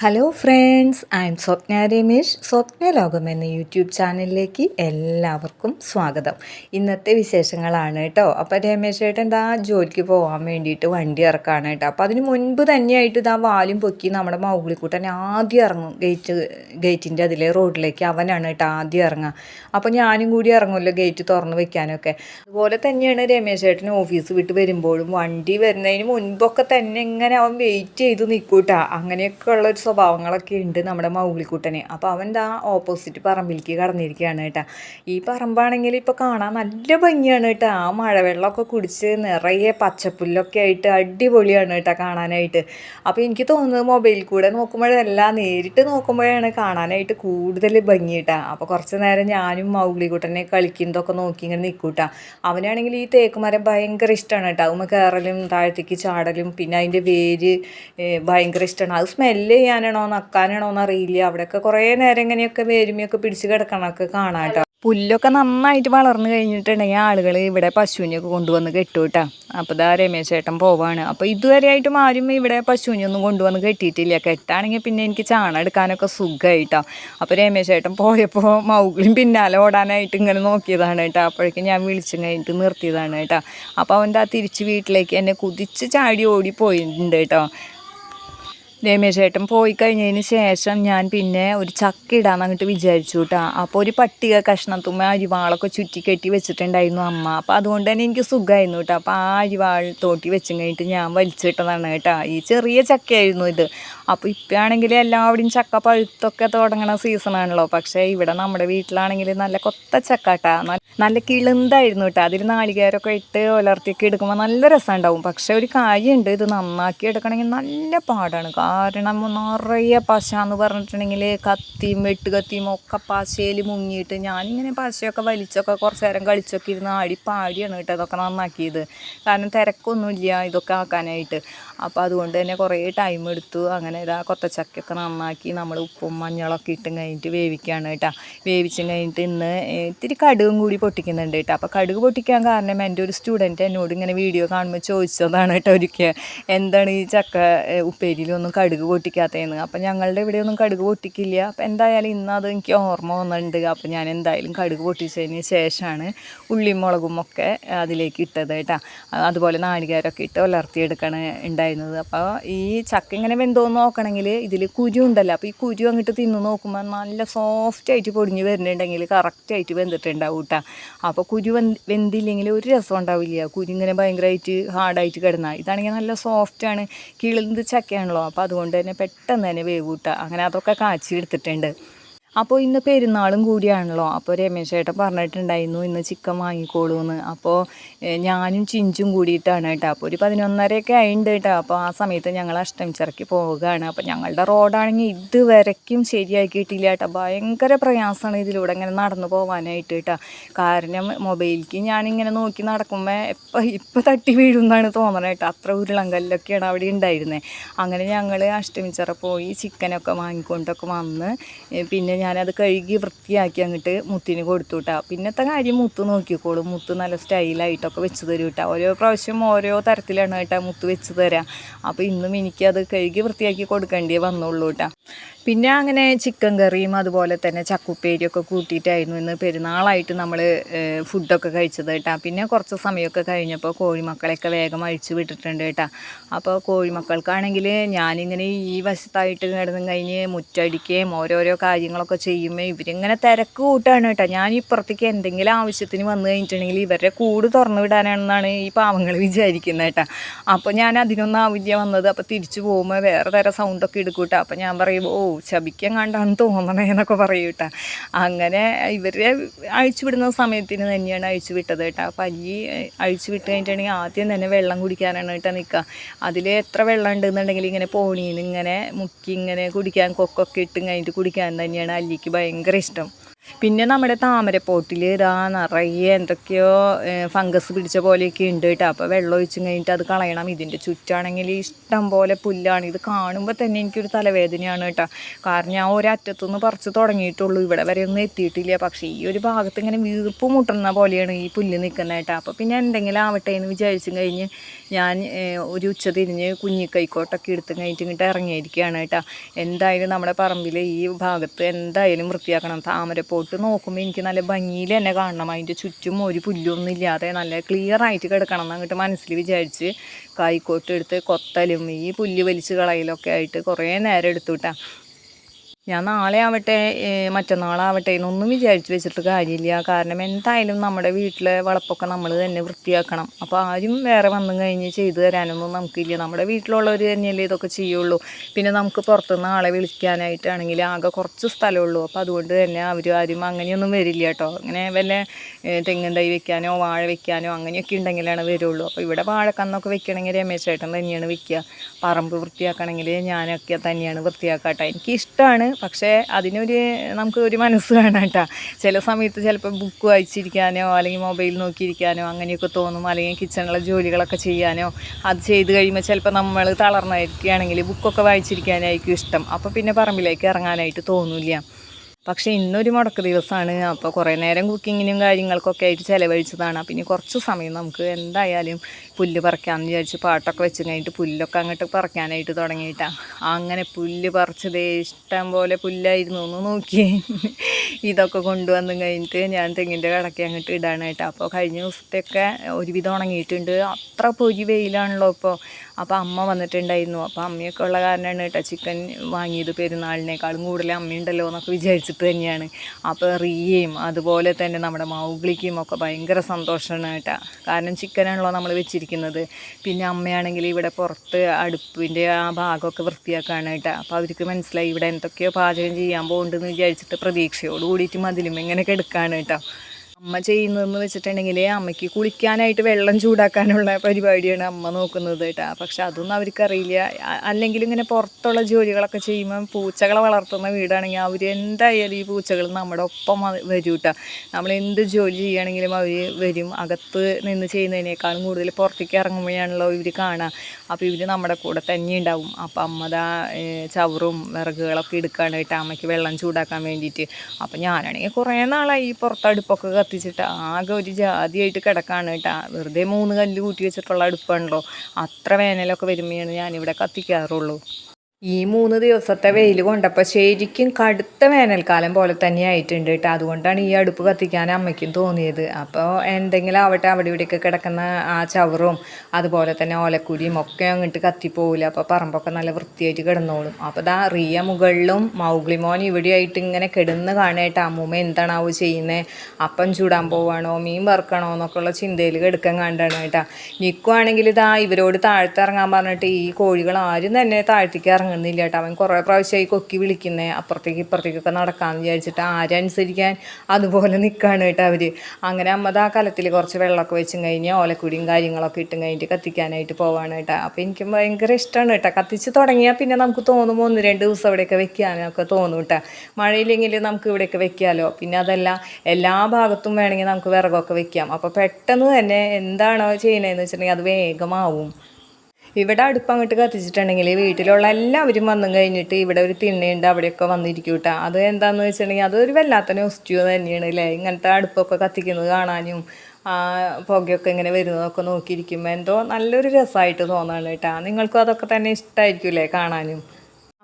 Hello friends I am Swapna Ramesh Swapna Lokam എന്ന YouTube ചാനലിലേക്ക് എല്ലാവർക്കും സ്വാഗതം. ഇന്നത്തെ വിശേഷങ്ങളാണ് കേട്ടോ. അപ്പോൾ രമേശ് ചേട്ടൻ ഇതാ ജോലിക്ക് പോകാൻ വേണ്ടിയിട്ട് വണ്ടി ഇറക്കാണ് കേട്ടോ. അപ്പോൾ അതിന് മുൻപ് തന്നെയായിട്ട് ഇതാ വാലും പൊക്കി നമ്മുടെ മൗഗ്ലിക്കൂട്ടൻ ആദ്യം ഇറങ്ങും. ഗേറ്റ് ഗേറ്റിന്റെ അതിലെ റോഡിലേക്ക് അവനാണ് കേട്ടോ ആദ്യം ഇറങ്ങുക. അപ്പോൾ ഞാനും കൂടി ഇറങ്ങുമല്ലോ ഗേറ്റ് തുറന്ന് വെക്കാനൊക്കെ. അതുപോലെ തന്നെയാണ് രമേശ് ചേട്ടൻ ഓഫീസ് വിട്ട് വരുമ്പോഴും വണ്ടി വരുന്നതിന് മുൻപൊക്കെ തന്നെ ഇങ്ങനെ അവൻ വെയിറ്റ് ചെയ്ത് നിൽക്കൂട്ടാ അങ്ങനെയൊക്കെ ഉള്ളൊരു സ്വഭാവങ്ങളൊക്കെ ഉണ്ട് നമ്മുടെ മൗഗ്ലിക്കുട്ടന് അപ്പോൾ അവൻ ആ ഓപ്പോസിറ്റ് പറമ്പിലേക്ക് കടന്നിരിക്കുകയാണ് കേട്ടോ. ഈ പറമ്പാണെങ്കിൽ ഇപ്പോൾ കാണാൻ നല്ല ഭംഗിയാണ് കേട്ടോ. ആ മഴവെള്ളമൊക്കെ കുടിച്ച് നിറയെ പച്ചപ്പുല്ലൊക്കെ ആയിട്ട് അടിപൊളിയാണ് കേട്ടോ കാണാനായിട്ട്. അപ്പോൾ എനിക്ക് തോന്നുന്നത് മൊബൈലിൽ കൂടെ നോക്കുമ്പോഴല്ല നേരിട്ട് നോക്കുമ്പോഴാണ് കാണാനായിട്ട് കൂടുതൽ ഭംഗി കേട്ടോ. അപ്പോൾ കുറച്ച് നേരം ഞാനും മൗഗ്ലിക്കുട്ടനെ കളിക്കുന്നതൊക്കെ നോക്കി ഇങ്ങനെ നിൽക്കൂട്ടാ അവനാണെങ്കിൽ ഈ തേക്കുമരം ഭയങ്കര ഇഷ്ടമാണ് കേട്ടോ. അതുമ്മ കയറലും താഴത്തേക്ക് ചാടലും പിന്നെ അതിന്റെ വേര് ഭയങ്കര ഇഷ്ടമാണ്. അത് സ്മെല്ല് ചെയ്യാനാണോ നക്കാനാണോ എന്നറിയില്ല. അവിടെയൊക്കെ കുറേ നേരം ഇങ്ങനെയൊക്കെ വേരുമയൊക്കെ പിടിച്ച് കാണാം കേട്ടോ. പുല്ലൊക്കെ നന്നായിട്ട് വളർന്നു കഴിഞ്ഞിട്ടുണ്ടെങ്കിൽ ആളുകൾ ഇവിടെ പശുവിനെയൊക്കെ കൊണ്ടുവന്ന് കെട്ടൂട്ടാ അപ്പോൾ ഇതാ രമേശ് ചേട്ടൻ പോവാണ്. അപ്പോൾ ഇതുവരെയായിട്ടും ആരും ഇവിടെ പശുവിനൊന്നും കൊണ്ടുവന്ന് കെട്ടിയിട്ടില്ല. കെട്ടാണെങ്കിൽ പിന്നെ എനിക്ക് ചാണം എടുക്കാനൊക്കെ സുഖമായിട്ടോ അപ്പോൾ രമേശ് ചേട്ടൻ പോയപ്പോൾ മൗഗ്ലിയും പിന്നാലെ ഓടാനായിട്ട് ഇങ്ങനെ നോക്കിയതാണ് കേട്ടോ. അപ്പോഴേക്കും ഞാൻ വിളിച്ചു കഴിഞ്ഞിട്ട് നിർത്തിയതാണ് കേട്ടോ. അപ്പോൾ അവന്റെ ആ തിരിച്ച് വീട്ടിലേക്ക് എന്നെ കുതിച്ച് ചാടി ഓടി പോയിട്ടുണ്ട് കേട്ടോ. രമേശ് ഏട്ടൻ പോയി കഴിഞ്ഞതിന് ശേഷം ഞാൻ പിന്നെ ഒരു ചക്ക ഇടാന്ന് അങ്ങോട്ട് വിചാരിച്ചു കേട്ടോ അപ്പോൾ ഒരു പട്ടിക കഷ്ണത്തുമ്മ അരിവാളൊക്കെ ചുറ്റി കെട്ടി വെച്ചിട്ടുണ്ടായിരുന്നു അമ്മ. അപ്പോൾ അതുകൊണ്ട് തന്നെ എനിക്ക് സുഖമായിരുന്നു കേട്ടോ അപ്പോൾ ആ അരിവാൾ തോട്ടി വെച്ചും കഴിഞ്ഞിട്ട് ഞാൻ വലിച്ചിട്ടതാണ് കേട്ടോ ഈ ചെറിയ ചക്കയായിരുന്നു ഇത്. അപ്പോൾ ഇപ്പോഴാണെങ്കിൽ എല്ലാവിടെയും ചക്ക പഴുത്തൊക്കെ തുടങ്ങണ സീസണാണല്ലോ പക്ഷേ ഇവിടെ നമ്മുടെ വീട്ടിലാണെങ്കിൽ നല്ല കൊത്ത ചക്ക കേട്ടോ നല്ല കിളുന്തായിരുന്നു കേട്ടോ അതിൽ നാളികേരമൊക്കെ ഇട്ട് ഉലർത്തിയൊക്കെ എടുക്കുമ്പോൾ നല്ല രസമുണ്ടാവും പക്ഷേ ഒരു കാര്യമുണ്ട് ഇത് നന്നാക്കി എടുക്കണമെങ്കിൽ നല്ല പാടാണ്. കാരണം നിറയെ പശ എന്ന് പറഞ്ഞിട്ടുണ്ടെങ്കിൽ കത്തിയും വെട്ടുകത്തിയും ഒക്കെ പശയിൽ മുങ്ങിയിട്ട് ഞാനിങ്ങനെ പശയൊക്കെ വലിച്ചൊക്കെ കുറച്ച് നേരം കളിച്ചൊക്കെ ഇരുന്ന് ആടി പാടിയാണ് കേട്ടോ ഇതൊക്കെ നന്നാക്കിയത്. കാരണം തിരക്കൊന്നുമില്ല ഇതൊക്കെ ആക്കാനായിട്ട്. അപ്പോൾ അതുകൊണ്ട് തന്നെ കുറേ ടൈം എടുത്തു അങ്ങനെ ഇതാ കൊത്തച്ചക്കയൊക്കെ നന്നാക്കി നമ്മൾ ഉപ്പും മഞ്ഞളൊക്കെ ഇട്ടും കഴിഞ്ഞിട്ട് വേവിക്കുകയാണ് കേട്ടോ. വേവിച്ചും കഴിഞ്ഞിട്ട് ഇന്ന് ഇത്തിരി കടുകും കൂടി പൊട്ടിക്കുന്നുണ്ട് കേട്ടോ. അപ്പോൾ കടുക് പൊട്ടിക്കാൻ കാരണം എന്റെ ഒരു സ്റ്റുഡന്റ് എന്നോട് ഇങ്ങനെ വീഡിയോ കാണുമ്പോൾ ചോദിച്ചതാണ് കേട്ടോ ഒരിക്കൽ എന്താണ് ഈ ചക്ക ഉപ്പേരിയിലൊന്നും കടുക് പൊട്ടിക്കാത്തതെന്ന്? അപ്പോൾ ഞങ്ങളുടെ ഇവിടെയൊന്നും കടുക് പൊട്ടിക്കില്ല. അപ്പോൾ എന്തായാലും ഇന്ന് അത് എനിക്ക് ഓർമ്മ വന്നിട്ടുണ്ട്. അപ്പോൾ ഞാൻ എന്തായാലും കടുക് പൊട്ടിച്ചതിന് ശേഷമാണ് ഉള്ളിയും മുളകും ഒക്കെ അതിലേക്ക് ഇട്ടത് കേട്ടോ. അതുപോലെ നാളികേരമൊക്കെ ഇട്ട് ഉലർത്തിയെടുക്കണ ഉണ്ടായിരുന്നത്. അപ്പോൾ ഈ ചക്ക ഇങ്ങനെ വെന്തോന്ന് നോക്കണമെങ്കിൽ ഇതിൽ കുരു ഉണ്ടല്ലോ. അപ്പോൾ ഈ കുരു അങ്ങോട്ട് തിന്ന് നോക്കുമ്പോൾ നല്ല സോഫ്റ്റ് ആയിട്ട് പൊടിഞ്ഞ് വരുന്നുണ്ടെങ്കിൽ കറക്റ്റായിട്ട് വെന്തിട്ടുണ്ടാവും കേട്ടോ അപ്പോൾ കുരു വെന്ത് വെന്തില്ലെങ്കിൽ ഒരു രസം ഉണ്ടാവില്ല. കുരു ഇങ്ങനെ ഭയങ്കരമായിട്ട് ഹാർഡായിട്ട് കിടന്നാൽ ഇതാണെങ്കിൽ നല്ല സോഫ്റ്റാണ് കിളിന്ത് ചക്കയാണല്ലോ. അപ്പോൾ അതുകൊണ്ട് തന്നെ പെട്ടെന്ന് തന്നെ വേവ് കൂട്ടുക അങ്ങനെ അതൊക്കെ കാച്ചി എടുത്തിട്ടുണ്ട് അപ്പോൾ ഇന്ന് പെരുന്നാളും കൂടിയാണല്ലോ. അപ്പോൾ രമേശ് ചേട്ടൻ പറഞ്ഞിട്ടുണ്ടായിരുന്നു ഇന്ന് ചിക്കൻ വാങ്ങിക്കോളൂ എന്ന് അപ്പോൾ ഞാനും ചിഞ്ചും കൂടിയിട്ടാണ് കേട്ടോ. അപ്പോൾ ഒരു പതിനൊന്നരയൊക്കെ ആയിണ്ട് കേട്ടോ. അപ്പോൾ ആ സമയത്ത് ഞങ്ങൾ അഷ്ടമിച്ചിറക്കി പോവുകയാണ്. അപ്പോൾ ഞങ്ങളുടെ റോഡാണെങ്കിൽ ഇതുവരയ്ക്കും ശരിയാക്കിയിട്ടില്ല കേട്ടോ. ഭയങ്കര പ്രയാസമാണ് ഇതിലൂടെ ഇങ്ങനെ നടന്നു പോകാനായിട്ട് കേട്ടോ. കാരണം മൊബൈലിലേക്ക് ഞാനിങ്ങനെ നോക്കി നടക്കുമ്പോൾ എപ്പോൾ ഇപ്പോൾ തട്ടി വീഴുമെന്നാണ് തോന്നണത് കേട്ടോ. അത്ര ഉരുളങ്കല്ലൊക്കെയാണ് അവിടെ ഉണ്ടായിരുന്നത് അങ്ങനെ ഞങ്ങൾ അഷ്ടമിച്ചിറ പോയി ചിക്കനൊക്കെ വാങ്ങിക്കൊണ്ടൊക്കെ വന്ന് പിന്നെ ഞാനത് കഴുകി വൃത്തിയാക്കി അങ്ങോട്ട് മുത്തിന് കൊടുത്തു കേട്ടോ പിന്നത്തെ കാര്യം മുത്ത് നോക്കിക്കോളും. മുത്ത് നല്ല സ്റ്റൈലായിട്ടൊക്കെ വെച്ച് തരും കേട്ടോ ഓരോ പ്രാവശ്യം ഓരോ തരത്തിലാണ് കേട്ടോ മുത്ത് വെച്ച് തരാം. അപ്പോൾ ഇന്നും എനിക്കത് കഴുകി വൃത്തിയാക്കി കൊടുക്കേണ്ടിയേ വന്നുള്ളൂ കേട്ടോ പിന്നെ അങ്ങനെ ചിക്കൻ കറിയും അതുപോലെ തന്നെ ചക്കുപ്പേരിയൊക്കെ കൂട്ടിയിട്ടായിരുന്നു ഇന്ന് പെരുന്നാളായിട്ട് നമ്മൾ ഫുഡൊക്കെ കഴിച്ചത് കേട്ടോ. പിന്നെ കുറച്ച് സമയമൊക്കെ കഴിഞ്ഞപ്പോൾ കോഴിമക്കളെയൊക്കെ വേഗം അഴിച്ചു വിട്ടിട്ടുണ്ട് കേട്ടോ. അപ്പോൾ കോഴിമക്കൾക്കാണെങ്കിൽ ഞാനിങ്ങനെ ഈ വശത്തായിട്ട് കിടന്നും കഴിഞ്ഞ് മുറ്റടിക്കുകയും ഓരോരോ കാര്യങ്ങളൊക്കെ ചെയ്യുമ്പോൾ ഇവരിങ്ങനെ തിരക്ക് കൂട്ടാണ് കേട്ടോ. ഞാൻ ഇപ്പുറത്തേക്ക് എന്തെങ്കിലും ആവശ്യത്തിന് വന്നു കഴിഞ്ഞിട്ടുണ്ടെങ്കിൽ ഇവരുടെ കൂട് തുറന്നു വിടാനാണെന്നാണ് ഈ പാവങ്ങൾ വിചാരിക്കുന്നത് കേട്ടോ. അപ്പോൾ ഞാൻ അതിനൊന്നും ആവില്ല വന്നത്. അപ്പോൾ തിരിച്ചു പോകുമ്പോൾ വേറെ തരം സൗണ്ടൊക്കെ എടുക്കൂട്ടോ അപ്പോൾ ഞാൻ പറയും ഓ ശബിക്കാൻ കണ്ടാണ് തോന്നണേ എന്നൊക്കെ പറയും കേട്ടോ. അങ്ങനെ ഇവരെ അഴിച്ചു വിടുന്ന സമയത്തിന് തന്നെയാണ് അഴിച്ചു വിട്ടത് കേട്ടോ. അപ്പോൾ അല്ലി അഴിച്ചു വിട്ട് കഴിഞ്ഞിട്ടുണ്ടെങ്കിൽ ആദ്യം തന്നെ വെള്ളം കുടിക്കാനാണ് കേട്ടോ നിൽക്കുക അതിൽ എത്ര വെള്ളം ഉണ്ടെന്നുണ്ടെങ്കിൽ ഇങ്ങനെ പോണീന്ന് ഇങ്ങനെ മുക്കി ഇങ്ങനെ കുടിക്കാൻ കൊക്കൊക്കെ ഇട്ടും കഴിഞ്ഞിട്ട് കുടിക്കാൻ തന്നെയാണ് അല്ലിക്ക് ഭയങ്കര ഇഷ്ടം. പിന്നെ നമ്മുടെ താമരപ്പോട്ടിൽ ഇതാ നിറയെ എന്തൊക്കെയോ ഫംഗസ് പിടിച്ച പോലെയൊക്കെ ഉണ്ട് കേട്ടോ. അപ്പോൾ വെള്ളം ഒഴിച്ച് കഴിഞ്ഞിട്ട് അത് കളയണം. ഇതിന്റെ ചുറ്റാണെങ്കിൽ ഇഷ്ടം പോലെ പുല്ലാണ്. ഇത് കാണുമ്പോൾ തന്നെ എനിക്കൊരു തലവേദനയാണ് കേട്ടോ. കാരണം ഞാൻ ഒരറ്റത്തുനിന്ന് പറിച്ച് തുടങ്ങിയിട്ടുള്ളൂ. ഇവിടെ വരെ ഒന്നും എത്തിയിട്ടില്ല. പക്ഷേ ഈ ഒരു ഭാഗത്ത് ഇങ്ങനെ വീർപ്പ് മുട്ടുന്ന പോലെയാണ് ഈ പുല്ല് നിൽക്കുന്നത് കേട്ടോ. അപ്പോൾ പിന്നെ എന്തെങ്കിലും ആവട്ടെ എന്ന് വിചാരിച്ചു കഴിഞ്ഞ് ഞാൻ ഒരു ഉച്ച തിരിഞ്ഞ് കുഞ്ഞിക്കൈക്കോട്ടൊക്കെ എടുത്ത് കഴിഞ്ഞിട്ട് ഇങ്ങോട്ട് ഇറങ്ങിയിരിക്കുകയാണ് കേട്ടോ. എന്തായാലും നമ്മുടെ പറമ്പിൽ ഈ ഭാഗത്ത് എന്തായാലും വൃത്തിയാക്കണം. താമരപ്പോട്ട് നോക്കുമ്പോൾ എനിക്ക് നല്ല ഭംഗിയിൽ തന്നെ കാണണം. അതിന്റെ ചുറ്റും ഒരു പുല്ലൊന്നും ഇല്ലാതെ നല്ല ക്ലിയർ ആയിട്ട് കിടക്കണം എന്ന് അങ്ങോട്ട് മനസ്സിൽ വിചാരിച്ച് കായ്ക്കോട്ടെടുത്ത് കൊത്തലും ഈ പുല്ല് വലിച്ച് കളയലൊക്കെ ആയിട്ട് കുറേ നേരം എടുത്തു കേട്ടോ ഞാൻ നാളെ ആവട്ടെ മറ്റന്നാളാവട്ടെ എന്നൊന്നും വിചാരിച്ചു വെച്ചിട്ട് കാര്യമില്ല. കാരണം എന്തായാലും നമ്മുടെ വീട്ടിലെ വളപ്പൊക്കെ നമ്മൾ തന്നെ വൃത്തിയാക്കണം. അപ്പോൾ ആരും വേറെ വന്നു കഴിഞ്ഞ് ചെയ്തു തരാനൊന്നും നമുക്കില്ല. നമ്മുടെ വീട്ടിലുള്ളവർ തന്നെയല്ലേ ഇതൊക്കെ ചെയ്യുള്ളൂ. പിന്നെ നമുക്ക് പുറത്തുനിന്ന് ആളെ വിളിക്കാനായിട്ടാണെങ്കിൽ ആകെ കുറച്ച് സ്ഥലമുള്ളൂ. അപ്പോൾ അതുകൊണ്ട് തന്നെ അവർ ആരും അങ്ങനെയൊന്നും വരില്ല കേട്ടോ. അങ്ങനെ വല്ല തെങ്ങും തൈ വെക്കാനോ വാഴ വെക്കാനോ അങ്ങനെയൊക്കെ ഉണ്ടെങ്കിലാണ് വരുള്ളൂ. അപ്പോൾ ഇവിടെ വാഴക്കന്നൊക്കെ വെക്കണമെങ്കിൽ രമേശ് ചേട്ടൻ തന്നെയാണ് വെക്കുക. പറമ്പ് വൃത്തിയാക്കണമെങ്കിൽ ഞാനൊക്കെ തന്നെയാണ് വൃത്തിയാക്കാട്ടെ. എനിക്ക് ഇഷ്ടമാണ് പക്ഷേ അതിനൊരു നമുക്ക് ഒരു മനസ്സ് വേണം കേട്ടോ. ചില സമയത്ത് ചിലപ്പോൾ ബുക്ക് വായിച്ചിരിക്കാനോ അല്ലെങ്കിൽ മൊബൈൽ നോക്കിയിരിക്കാനോ അങ്ങനെയൊക്കെ തോന്നും. അല്ലെങ്കിൽ കിച്ചണിലെ ജോലികളൊക്കെ ചെയ്യാനോ അത് ചെയ്ത് കഴിയുമ്പോൾ ചിലപ്പോൾ നമ്മൾ തളർന്നായിരിക്കുകയാണെങ്കിൽ ബുക്കൊക്കെ വായിച്ചിരിക്കാനായിരിക്കും ഇഷ്ടം. അപ്പോൾ പിന്നെ പറമ്പിലേക്ക് ഇറങ്ങാനായിട്ട് തോന്നില്ല. പക്ഷേ ഇന്നൊരു മുടക്ക് ദിവസമാണ്. അപ്പോൾ കുറേ നേരം കുക്കിങ്ങിനും കാര്യങ്ങൾക്കൊക്കെ ആയിട്ട് ചിലവഴിച്ചതാണ്. അപ്പം ഇനി കുറച്ച് സമയം നമുക്ക് എന്തായാലും പുല്ല് പറിക്കാമെന്ന് വിചാരിച്ച് പാട്ടൊക്കെ വെച്ച് കഴിഞ്ഞിട്ട് പുല്ലൊക്കെ അങ്ങോട്ട് പറിക്കാനായിട്ട് തുടങ്ങിയിട്ടാണ് അങ്ങനെ പുല്ല് പറിച്ചത് ഇഷ്ടം പോലെ പുല്ലായിരുന്നു. ഒന്ന് നോക്കി ഇതൊക്കെ കൊണ്ടുവന്നു കഴിഞ്ഞിട്ട് ഞാൻ തെങ്ങിന്റെ കടക്കി അങ്ങോട്ട് ഇടാനായിട്ട്. അപ്പോൾ കഴിഞ്ഞ ദിവസത്തെയൊക്കെ ഒരുവിധം ഉണങ്ങിയിട്ടുണ്ട്. അത്ര പൊരി വെയിലാണല്ലോ ഇപ്പോൾ അപ്പോൾ അമ്മ വന്നിട്ടുണ്ടായിരുന്നു. അപ്പോൾ അമ്മയൊക്കെ ഉള്ള കാരണമാണ് കേട്ടോ ചിക്കൻ വാങ്ങിയത് പെരുന്നാളിനേക്കാളും കൂടുതൽ അമ്മയുണ്ടല്ലോ എന്നൊക്കെ വിചാരിച്ചിട്ട് തന്നെയാണ്. അപ്പോൾ റിയയും അതുപോലെ തന്നെ നമ്മുടെ മൗഗ്ലിക്കും ഒക്കെ ഭയങ്കര സന്തോഷമാണ് കേട്ടോ കാരണം ചിക്കനാണല്ലോ നമ്മൾ വെച്ചിരിക്കുന്നത്. പിന്നെ അമ്മയാണെങ്കിൽ ഇവിടെ പുറത്ത് അടുപ്പിന്റെ ആ ഭാഗമൊക്കെ വൃത്തിയാക്കാണ് കേട്ടോ അപ്പോൾ അവർക്ക് മനസ്സിലായി ഇവിടെ എന്തൊക്കെയോ പാചകം ചെയ്യാൻ പോകുന്നുണ്ടെന്ന് വിചാരിച്ചിട്ട് പ്രതീക്ഷയോട് കൂടിയിട്ട് മതിലും ഇങ്ങനെയൊക്കെ എടുക്കുകയാണ് കേട്ടോ അമ്മ ചെയ്യുന്നതെന്ന് വെച്ചിട്ടുണ്ടെങ്കിൽ അമ്മയ്ക്ക് കുളിക്കാനായിട്ട് വെള്ളം ചൂടാക്കാനുള്ള പരിപാടിയാണ് അമ്മ നോക്കുന്നത് കേട്ടോ. പക്ഷെ അതൊന്നും അവർക്കറിയില്ല. അല്ലെങ്കിൽ ഇങ്ങനെ പുറത്തുള്ള ജോലികളൊക്കെ ചെയ്യുമ്പോൾ പൂച്ചകളെ വളർത്തുന്ന വീടാണെങ്കിൽ അവർ എന്തായാലും ഈ പൂച്ചകൾ നമ്മുടെ ഒപ്പം വരും കേട്ടോ. നമ്മൾ എന്ത് ജോലി ചെയ്യുകയാണെങ്കിലും അവർ വരും. അകത്ത് നിന്ന് ചെയ്യുന്നതിനേക്കാളും കൂടുതൽ പുറത്തേക്ക് ഇറങ്ങുമ്പോഴാണല്ലോ ഇവർ കാണുക അപ്പോൾ ഇവർ നമ്മുടെ കൂടെ തന്നെ ഉണ്ടാവും. അപ്പോൾ അമ്മതാ ചവറും വിറകുകളൊക്കെ എടുക്കാനായിട്ട് അമ്മയ്ക്ക് വെള്ളം ചൂടാക്കാൻ വേണ്ടിയിട്ട്. അപ്പോൾ ഞാനാണെങ്കിൽ കുറേ നാളായി ഈ പുറത്തടുപ്പൊക്കെ കത്തിച്ചിട്ട് ആകെ ഒരു ജാതിയായിട്ട് കിടക്കാണ് കേട്ടോ. വെറുതെ മൂന്ന് കല്ല് കൂട്ടി വെച്ചിട്ടുള്ള അടുപ്പാണല്ലോ. അത്ര വേനലൊക്കെ വരുമ്പോഴാണ് ഞാനിവിടെ കത്തിക്കാറുള്ളൂ. ഈ മൂന്ന് ദിവസത്തെ വെയിൽ കൊണ്ടപ്പോൾ ശരിക്കും കടുത്ത വേനൽക്കാലം പോലെ തന്നെ ആയിട്ടുണ്ട് കേട്ടോ. അതുകൊണ്ടാണ് ഈ അടുപ്പ് കത്തിക്കാൻ അമ്മയ്ക്കും തോന്നിയത്. അപ്പോൾ എന്തെങ്കിലും ആവട്ടെ അവിടെ ഇവിടെയൊക്കെ കിടക്കുന്ന ആ ചവറും അതുപോലെ തന്നെ ഓലക്കുരിയും ഒക്കെ അങ്ങോട്ട് കത്തിപ്പോവില്ല. അപ്പോൾ പറമ്പൊക്കെ നല്ല വൃത്തിയായിട്ട് കിടന്നോളും. അപ്പോൾ ദാ റിയ മുകളിലും മൗഗ്ലിമോൻ ഇവിടെയായിട്ട് ഇങ്ങനെ കിടന്ന് കാണേട്ടാ അമ്മൂമ്മ എന്താണാവോ ചെയ്യുന്നത് അപ്പം ചൂടാൻ പോവാണോ? മീൻ വറുക്കണോ? എന്നൊക്കെയുള്ള ചിന്തയിൽ കിടക്കാൻ കണ്ടാണ് കേട്ടോ. നിൽക്കുവാണെങ്കിൽ ഇതാ ഇവരോട് താഴ്ത്തിറങ്ങാൻ പറഞ്ഞിട്ട് ഈ കോഴികൾ ആരും തന്നെ താഴ്ത്തിക്ക് ഇറങ്ങുന്നില്ല കേട്ടോ. അവൻ കുറേ പ്രാവശ്യമായി കൊക്കി വിളിക്കുന്നത് അപ്പുറത്തേക്ക് ഇപ്പുറത്തേക്കൊക്കെ നടക്കാമെന്ന് വിചാരിച്ചിട്ട് ആരനുസരിക്കാൻ അതുപോലെ നിൽക്കുകയാണ് കേട്ടോ അവർ അങ്ങനെ അമ്മത് ആ കലത്തിൽ കുറച്ച് വെള്ളമൊക്കെ വെച്ചും കഴിഞ്ഞ് ഓലക്കുടിയും കാര്യങ്ങളൊക്കെ ഇട്ടും കഴിഞ്ഞിട്ട് കത്തിക്കാനായിട്ട് പോവാണ് കേട്ടോ. അപ്പോൾ എനിക്ക് ഭയങ്കര ഇഷ്ടമാണ് കേട്ടോ. കത്തിച്ച് തുടങ്ങിയാൽ പിന്നെ നമുക്ക് തോന്നുമ്പോൾ ഒന്ന് രണ്ട് ദിവസം ഇവിടെയൊക്കെ വെക്കാനൊക്കെ തോന്നും കേട്ടോ. മഴയില്ലെങ്കിൽ നമുക്ക് ഇവിടെയൊക്കെ വെക്കാമല്ലോ പിന്നെ അതല്ല എല്ലാ ഭാഗത്തും വേണമെങ്കിൽ നമുക്ക് വിറകൊക്കെ വെക്കാം. അപ്പോൾ പെട്ടെന്ന് തന്നെ എന്താണോ ചെയ്യണതെന്ന് വെച്ചിട്ടുണ്ടെങ്കിൽ അത് വേഗമാവും. ഇവിടെ അടുപ്പ് അങ്ങോട്ട് കത്തിച്ചിട്ടുണ്ടെങ്കിൽ വീട്ടിലുള്ള എല്ലാവരും വന്നു കഴിഞ്ഞിട്ട് ഇവിടെ ഒരു തിണ്ണയുണ്ട് അവിടെയൊക്കെ വന്നിരിക്കും കേട്ടോ അത് എന്താണെന്ന് വെച്ചിട്ടുണ്ടെങ്കിൽ അതൊരു വല്ലാത്ത ന്യൂസ്റ്റ്യൂ തന്നെയാണ് അല്ലേ ഇങ്ങനത്തെ അടുപ്പൊക്കെ കത്തിക്കുന്നത് കാണാനും ആ പുകയൊക്കെ ഇങ്ങനെ വരുന്നതൊക്കെ നോക്കിയിരിക്കുമ്പോൾ എന്തോ നല്ലൊരു രസമായിട്ട് തോന്നാണ് കേട്ടോ നിങ്ങൾക്കും അതൊക്കെ തന്നെ ഇഷ്ടമായിരിക്കും അല്ലേ കാണാനും?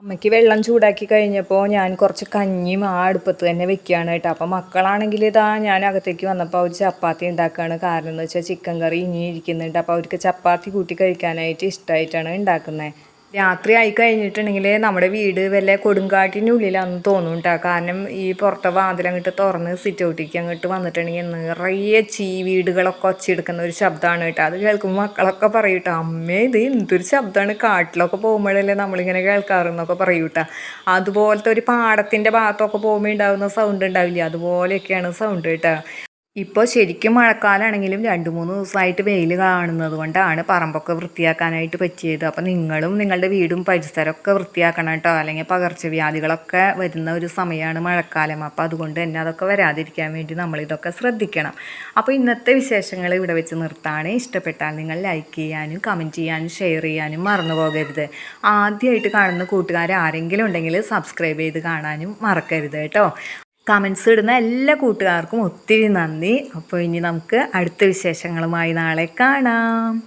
അമ്മയ്ക്ക് വെള്ളം ചൂടാക്കി കഴിഞ്ഞപ്പോൾ ഞാൻ കുറച്ച് കഞ്ഞിയും ആ അടുപ്പത്ത് തന്നെ വെക്കുകയാണ് കേട്ടോ. അപ്പോൾ മക്കളാണെങ്കിൽ ഇതാ ഞാൻ അകത്തേക്ക് വന്നപ്പോൾ അവർ ചപ്പാത്തി ഉണ്ടാക്കുകയാണ് കാരണം എന്ന് വെച്ചാൽ ചിക്കൻ കറി ഇനി ഇരിക്കുന്നുണ്ട്. അപ്പോൾ അവർക്ക് ചപ്പാത്തി കൂട്ടി കഴിക്കാനായിട്ട് ഇഷ്ടമായിട്ടാണ് ഉണ്ടാക്കുന്നത് രാത്രി ആയി കഴിഞ്ഞിട്ടുണ്ടെങ്കിൽ നമ്മുടെ വീട് വല്ല കൊടുങ്കാട്ടിനുള്ളിലാണെന്ന് തോന്നും കേട്ടോ കാരണം ഈ പുറത്തെ വാതിലങ്ങോട്ട് തുറന്ന് സിറ്റ് ഔട്ടിക്ക് അങ്ങോട്ട് വന്നിട്ടുണ്ടെങ്കിൽ നിറയെ ചീ വീടുകളൊക്കെ ഒച്ചെടുക്കുന്ന ഒരു ശബ്ദമാണ് കേട്ടോ. അത് കേൾക്കുമ്പോൾ മക്കളൊക്കെ പറയും അമ്മേ ഇത് എന്തൊരു ശബ്ദമാണ് കാട്ടിലൊക്കെ പോകുമ്പോഴല്ലേ നമ്മളിങ്ങനെ കേൾക്കാറെന്നൊക്കെ പറയും കേട്ടോ അതുപോലത്തെ ഒരു പാടത്തിന്റെ ഭാഗത്തൊക്കെ പോകുമ്പോൾ ഉണ്ടാകുന്ന സൗണ്ട് ഉണ്ടാവില്ല? അതുപോലെയൊക്കെയാണ് സൗണ്ട് കേട്ടോ ഇപ്പോൾ ശരിക്കും മഴക്കാലമാണെങ്കിലും രണ്ട് മൂന്ന് ദിവസമായിട്ട് വെയിൽ കാണുന്നത് കൊണ്ടാണ് പറമ്പൊക്കെ വൃത്തിയാക്കാനായിട്ട് പറ്റിയത്. അപ്പോൾ നിങ്ങളും നിങ്ങളുടെ വീടും പരിസരമൊക്കെ വൃത്തിയാക്കണം കേട്ടോ. അല്ലെങ്കിൽ പകർച്ചവ്യാധികളൊക്കെ വരുന്ന ഒരു സമയമാണ് മഴക്കാലം. അപ്പോൾ അതുകൊണ്ട് തന്നെ അതൊക്കെ വരാതിരിക്കാൻ വേണ്ടി നമ്മൾ ഇതൊക്കെ ശ്രദ്ധിക്കണം. അപ്പോൾ ഇന്നത്തെ വിശേഷങ്ങൾ ഇവിടെ വെച്ച് നിർത്താണ്. ഇഷ്ടപ്പെട്ടാൽ നിങ്ങൾ ലൈക്ക് ചെയ്യാനും കമന്റ് ചെയ്യാനും ഷെയർ ചെയ്യാനും മറന്നു പോകരുത്. ആദ്യമായിട്ട് കാണുന്ന കൂട്ടുകാർ ആരെങ്കിലും ഉണ്ടെങ്കിൽ സബ്സ്ക്രൈബ് ചെയ്ത് കാണാനും മറക്കരുത് കേട്ടോ. കമൻസ് ഇടുന്ന എല്ലാ കൂട്ടുകാർക്കും ഒത്തിരി നന്ദി. അപ്പോൾ ഇനി നമുക്ക് അടുത്ത വിശേഷങ്ങളുമായി നാളെ കാണാം.